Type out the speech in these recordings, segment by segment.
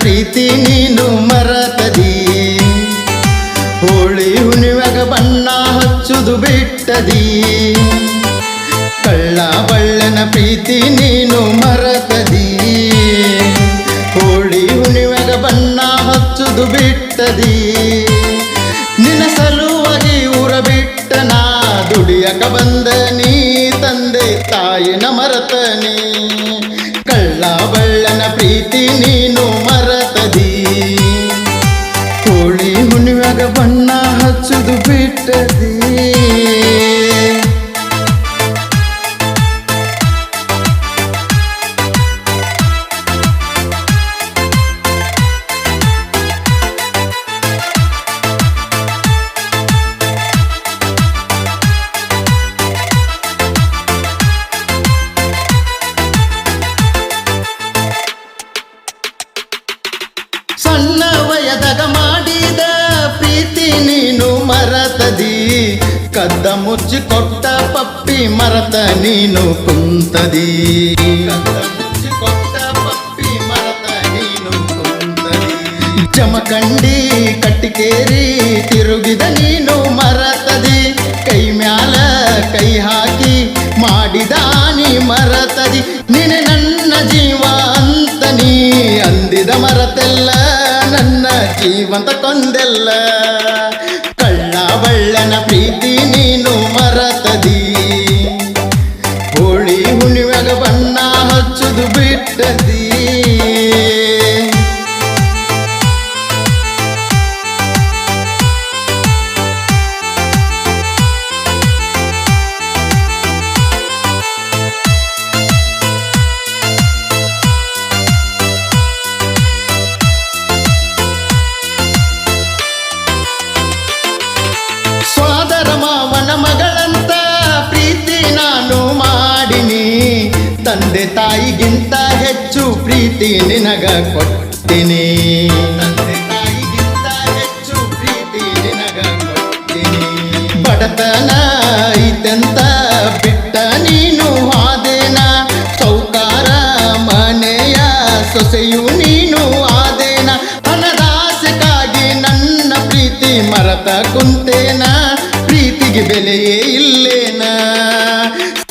ಪ್ರೀತಿ ನೀನು ಮರತದಿ ಹೋಳಿ ಹುಣಿವಾಗ ಬಣ್ಣ ಹಚ್ಚುದು ಬಿಟ್ಟದಿ ಕಳ್ಳ ಬಳ್ಳನ ಪ್ರೀತಿ ನೀನು ಮರತದಿ ಹೋಳಿ ಹುಣಿವಾಗ ಬಣ್ಣ ಹಚ್ಚುದು ಬಿಟ್ಟದಿ ನಿನ್ನ ಸಲುವಾಗಿ ಊರ ಬಿಟ್ಟ ನಾ ದುಡಿಯಕ ಬಂದ ನೀ ತಂದೆ ತಾಯಿನ ಮರತನಿ? ಹಚ್ಚುದು ಬಿಟ್ಟದಿ ಕದ್ದ ಮುಚ್ಚಿ ಕೊಟ್ಟ ಪಪ್ಪಿ ಮರತ ನೀನು ಕುಂತದಿ. ಜಮಖಂಡಿ ಕಟ್ಟಿಕೇರಿ ತಿರುಗಿದ ನೀನು ಮರತದಿ. ಕೈ ಮ್ಯಾಲ ಕೈ ಹಾಕಿ ಮಾಡಿದ ನೀ ಮರತದಿ. ನೀನೆ ನನ್ನ ಜೀವ ಅಂತ ನೀ ಅಂದಿದ ಮರತೆಲ್ಲ ನನ್ನ ಜೀವಂತ ಕೊಂದೆಲ್ಲ. ಪ್ರೀತಿ ನೀನು ಮಗಳಂತ ಪ್ರೀತಿ ನಾನು ಮಾಡಿನಿ. ತಂದೆ ತಾಯಿಗಿಂತ ಹೆಚ್ಚು ಪ್ರೀತಿ ನಿನಗ ಕೊಟ್ಟಿನಿ. ತಂದೆ ತಾಯಿಗಿಂತ ಹೆಚ್ಚು ಪ್ರೀತಿ ನಿನಗ ಕೊಟ್ಟಿನಿ. ಬಡತನ ಐತೆಂತ ಬಿಟ್ಟ ನೀನು ಆದೇನ. ಸೌಕಾರ ಮನೆಯ ಸೊಸೆಯು ನೀನು ಆದೇನ. ಹಣದಾಸೆಗಾಗಿ ನನ್ನ ಪ್ರೀತಿ ಮರತ ಕುಂತೇನ. ಪ್ರೀತಿಗೆ ಬೆಲೆಯೇ ಇಲ್ಲೇನ?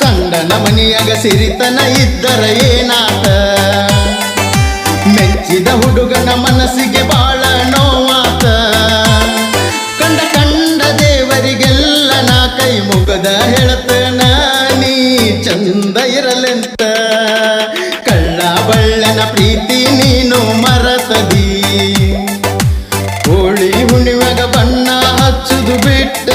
ಸಂಡನ ಮನಿಯಾಗ ಸಿರಿತನ ಇದ್ದರ ಏನಾದ ಮೆಚ್ಚಿದ ಹುಡುಗನ ಮನಸ್ಸಿಗೆ ಬಾಳ ನೋವಾತ? ಕಂಡ ಕಂಡ ದೇವರಿಗೆಲ್ಲ ನಾ ಕೈ ಮುಗದ ಹೇಳತನ, ನೀ ಚಂದ ಇರಲೆಂತ? ಕಳ್ಳ ಬಳ್ಳನ ಪ್ರೀತಿ ನೀನು ಮರತದಿ? ಹೋಳಿ ಹುಣ್ಣಿಮೆಗ ಬಣ್ಣ ಹಚ್ಚುದು ಬಿಟ್ಟ